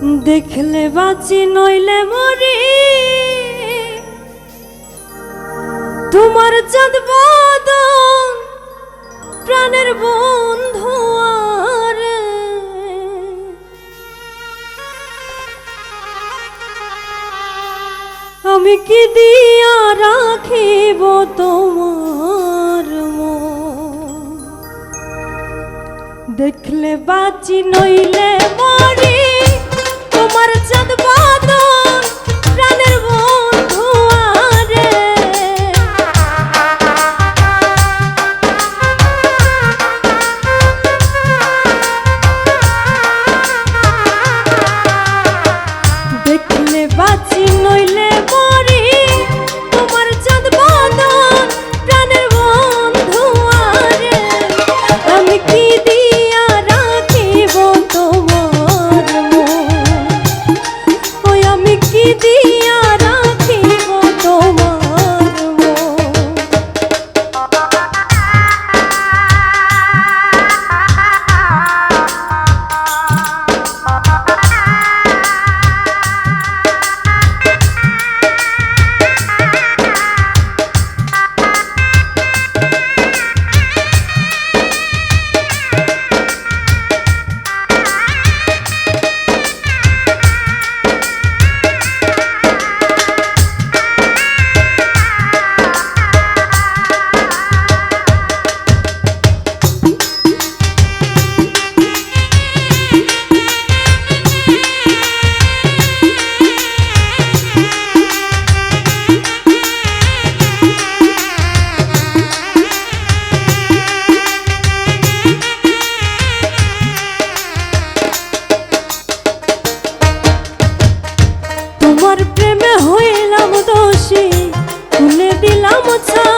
দেখলে বাঁচি, নইলে মরি। তোমার চাঁদ বদন প্রাণের বন্ধু। আমি কি দিয়া রাখিব তোমার দেখলে বাঁচি, নইলে মরি। চাঁদ বাদন দোষী তুলে দিলাম ছাই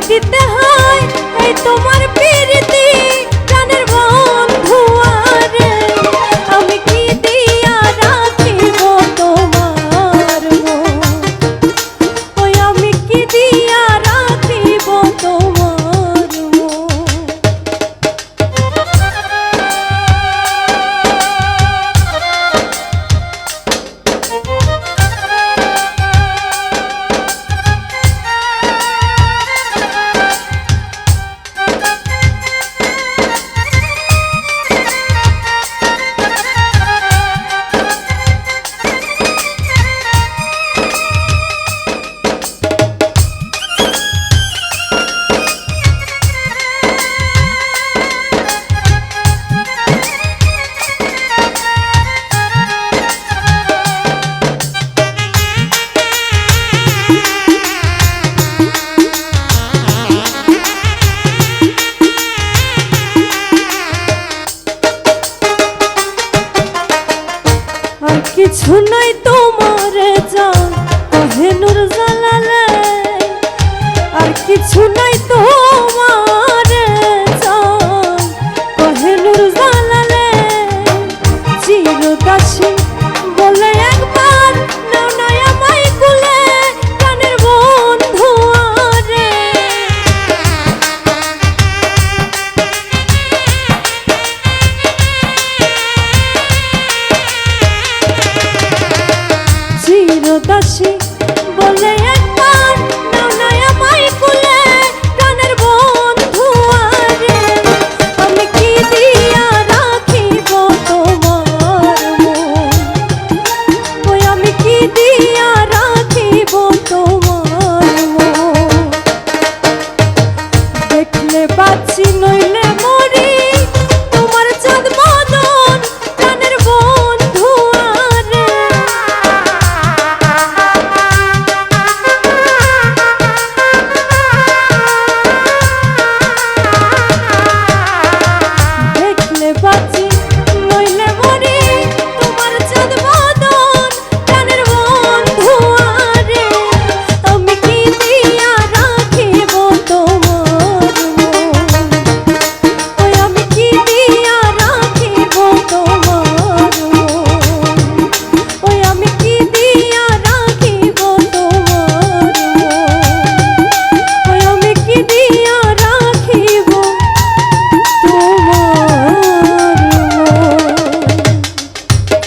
কাটিতে হয় এই তোমার প্রীতি। কিছু নাই তোমার যা কহে নুর জালালে। আর কিছু নাই তোমার